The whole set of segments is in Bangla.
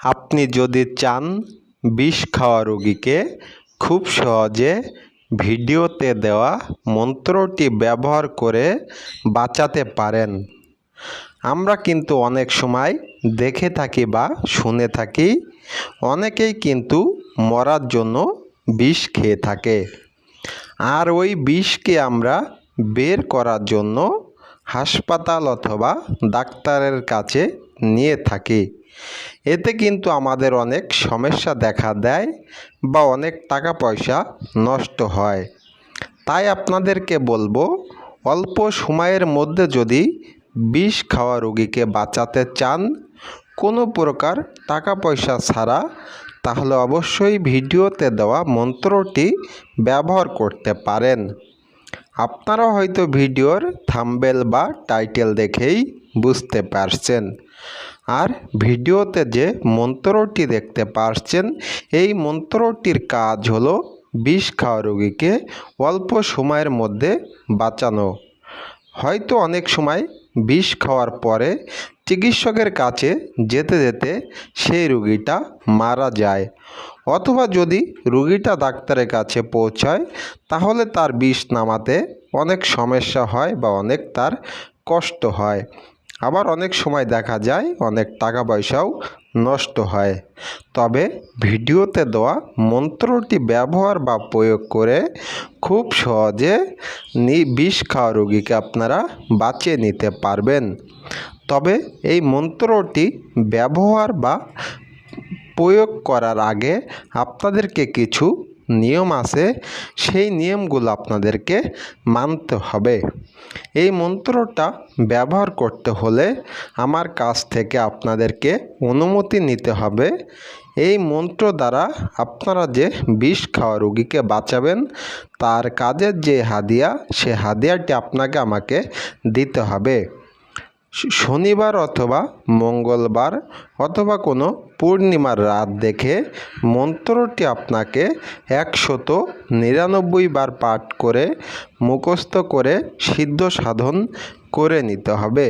আপনি যদি চান বিষ খাওয়া রোগীকে খুব সহজে ভিডিওতে দেওয়া মন্ত্রটি ব্যবহার করে বাঁচাতে পারেন। আমরা কিন্তু অনেক সময় দেখে থাকি বা শুনে থাকি, অনেকেই কিন্তু মরার জন্য বিষ খেয়ে থাকে। আর ওই বিষকে আমরা বের করার জন্য হাসপাতাল অথবা ডাক্তারের কাছে নিয়ে থাকি। এতে কিন্তু আমাদের অনেক সমস্যা দেখা দেয় বা অনেক টাকা পয়সা নষ্ট হয়। তাই আপনাদেরকে বলব, অল্প সময়ের মধ্যে যদি বিষ খাওয়া রোগীকে বাঁচাতে চান কোনো প্রকার টাকা পয়সা ছাড়া, তাহলে অবশ্যই ভিডিওতে দেওয়া মন্ত্রটি ব্যবহার করতে পারেন। আপনারা হয়তো ভিডিওর থাম্বেল বা টাইটেল দেখেই বুঝতে পারছেন। আর ভিডিওতে যে মন্ত্রটি দেখতে পারছেন, এই মন্ত্রটির কাজ হলো বিষ খাওয়া রোগীকে অল্প সময়ের মধ্যে বাঁচানো। হয়তো অনেক সময় বিষ খাওয়ার পরে চিকিৎসকের কাছে যেতে যেতে সেই রুগীটা মারা যায়। অথবা যদি রুগীটা ডাক্তারের কাছে পৌঁছায়, তাহলে তার বিষ নামাতে অনেক সমস্যা হয় বা অনেক তার কষ্ট হয়। আবার অনেক সময় দেখা যায় অনেক টাকা পয়সাও নষ্ট হয়। তবে ভিডিওতে দেওয়া মন্ত্রটি ব্যবহার বা প্রয়োগ করে খুব সহজে বিষ খাওয়া রোগীকে আপনারা বাঁচিয়ে নিতে পারবেন। তবে এই মন্ত্রটি ব্যবহার বা প্রয়োগ করার আগে আপনাদেরকে কিছু নিয়ম আছে, সেই নিয়মগুলো আপনাদেরকে মানতে হবে। এই মন্ত্রটা ব্যবহার করতে হলে আমার কাছ থেকে আপনাদেরকে অনুমতি নিতে হবে। এই মন্ত্র দ্বারা আপনারা যে বিষ খাওয়া রোগীকে বাঁচাবেন, তার কাজের যে হাদিয়া, সে হাদিয়াটি আপনাকে আমাকে দিতে হবে। শনিবার অথবা মঙ্গলবার অথবা কোনো পূর্ণিমার রাত দেখে মন্ত্রটি আপনাকে একশত নিরানব্বই বার পাঠ করে মুখস্থ করে সিদ্ধ সাধন করে নিতে হবে।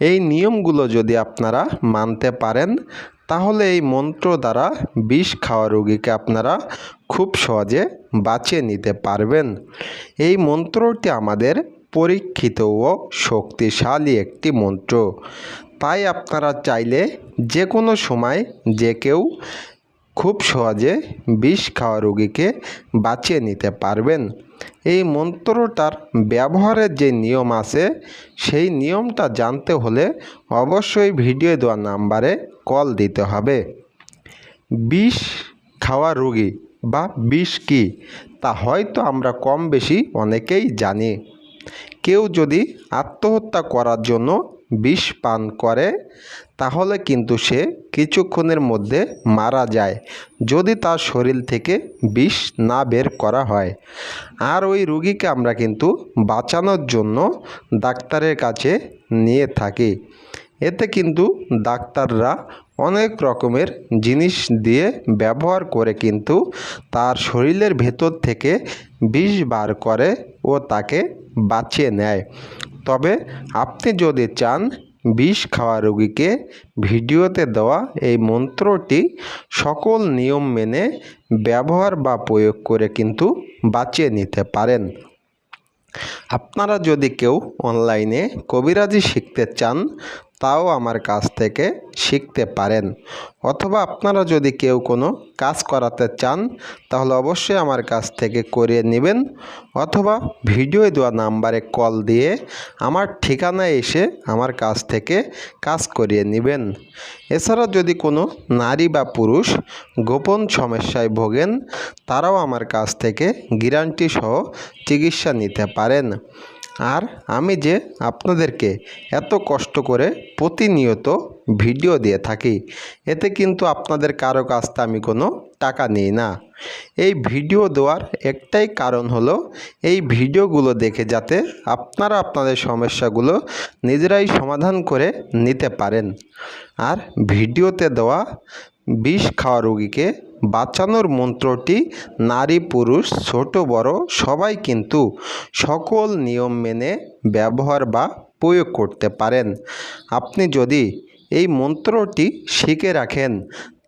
এই নিয়মগুলো যদি আপনারা মানতে পারেন, তাহলে এই মন্ত্র দ্বারা বিষ খাওয়া রোগীকে আপনারা খুব সহজে বাঁচিয়ে নিতে পারবেন। এই মন্ত্রটি আমাদের পরীক্ষিত ও শক্তিশালী একটি মন্ত্র। তাই আপনারা চাইলে যে কোনো সময় যে কেউ খুব সহজে বিষ খাওয়া রোগীকে বাঁচিয়ে নিতে পারবেন। এই মন্ত্রটার ব্যবহারের যে নিয়ম আছে, সেই নিয়মটা জানতে হলে অবশ্যই ভিডিও দেওয়া নাম্বারে কল দিতে হবে। বিষ খাওয়া রোগী বা বিষ কী? তা হয়তো আমরা কম বেশি অনেকেই জানি। কেউ যদি আত্মহত্যা করার জন্য বিষ পান করে, তাহলে কিন্তু সে কিছুক্ষণের মধ্যে মারা যায়, যদি তার শরীর থেকে বিষ না বের করা হয়। আর ওই রুগীকে আমরা কিন্তু বাঁচানোর জন্য ডাক্তারের কাছে নিয়ে থাকি। এতে কিন্তু ডাক্তাররা অনেক রকমের জিনিস দিয়ে ব্যবহার করে কিন্তু তার শরীরের ভেতর থেকে বিষ বার করে ও তাকে বাঁচিয়ে নেয়। তবে আপনি যদি চান বিষ খাওয়া রোগীকে ভিডিওতে দেওয়া এই মন্ত্রটি সকল নিয়ম মেনে ব্যবহার বা প্রয়োগ করে কিন্তু বাঁচিয়ে নিতে পারেন। আপনারা যদি কেউ অনলাইনে কবিরাজি শিখতে চান তাও আমার কাছ থেকে শিখতে পারেন। অথবা আপনারা যদি কেউ কোনো কাজ করাতে চান, তাহলে অবশ্যই আমার কাছ থেকে করিয়ে নেবেন। অথবা ভিডিও দেওয়া নাম্বারে কল দিয়ে আমার ঠিকানায় এসে আমার কাছ থেকে কাজ করিয়ে নেবেন। এছাড়া যদি কোনো নারী বা পুরুষ গোপন সমস্যায় ভোগেন, তারাও আমার কাছ থেকে গ্যারান্টি সহ চিকিৎসা নিতে পারেন। আর আমি যে আপনাদেরকে এত কষ্ট করে প্রতিনিয়ত ভিডিও দিয়ে থাকি, এতে কিন্তু আপনাদের কারও কাছ থেকে আমি কোনো টাকা নিই না। এই ভিডিও দেওয়ার একটাই কারণ হলো, এই ভিডিওগুলো দেখে যাতে আপনারা আপনাদের সমস্যাগুলো নিজেরাই সমাধান করে নিতে পারেন। আর ভিডিওতে দেওয়া বিষ খাওয়া রোগীকে বাঁচানোর মন্ত্রটি, নারী, পুরুষ, ছোট, বড়, সবাই কিন্তু সকল নিয়ম মেনে ব্যবহার বা প্রয়োগ করতে পারেন। আপনি যদি এই মন্ত্রটি শিখে রাখেন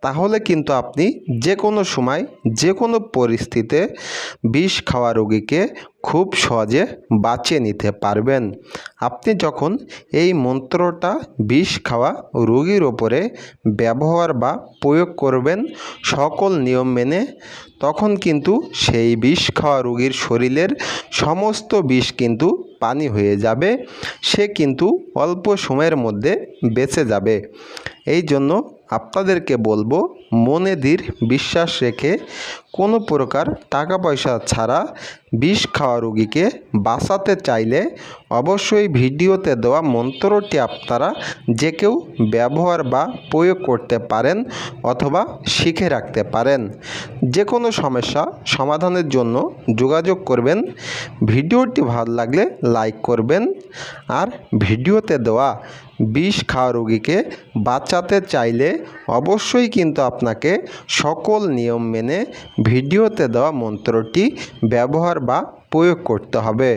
তাহলে কিন্তু আপনি যে কোনো সময় যে কোনো পরিস্থিতিতে বিষ খাওয়া রোগীকে খুব সহজে বাঁচিয়ে নিতে পারবেন। আপনি যখন এই মন্ত্রটা বিষ খাওয়া রোগীর ওপরে ব্যবহার বা প্রয়োগ করবেন সকল নিয়ম মেনে, তখন কিন্তু সেই বিষ খাওয়া রোগীর শরীরের সমস্ত বিষ কিন্তু পানি হয়ে যাবে, সে কিন্তু অল্প সময়ের মধ্যে বেঁচে যাবে। এই জন্য আপনাদেরকে বলব মনে দৃঢ় বিশ্বাস রেখে কোনো প্রকার টাকা পয়সা ছাড়া বিষ খাওয়া রোগীকে বাঁচাতে চাইলে অবশ্যই ভিডিওতে দেওয়া মন্ত্রটি আপনারা যে কেউ ব্যবহার বা প্রয়োগ করতে পারেন অথবা শিখে রাখতে পারেন। যে কোনো সমস্যা সমাধানের জন্য যোগাযোগ করবেন, ভিডিওটি ভালো লাগলে লাইক করবেন আর ভিডিওতে দেওয়া বিষ খাওয়া রোগীকে বাঁচাতে চাইলে অবশ্যই কিন্তু আপনাকে সকল নিয়ম মেনে ভিডিওতে দেওয়া মন্ত্রটি ব্যবহার বা প্রয়োগ করতে হবে।